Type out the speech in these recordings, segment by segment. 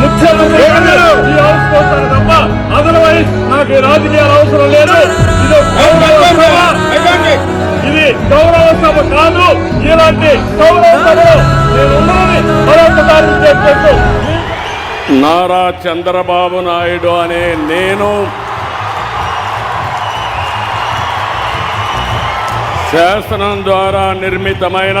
ముఖ్యమంత్రి తప్ప అదర్వైజ్ నాకు ఈ రాజకీయాలు అవసరం లేదు. ఇది గౌరవ సభ. ఇది గౌరవ సభ కాదు ఇలాంటి గౌరవ సభలో నేను ఉన్నానని మరొకసారి చెప్పేస్తూ నారా చంద్రబాబు నాయుడు అనే నేను శాసనం ద్వారా నిర్మితమైన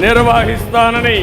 నిర్వహిస్తానని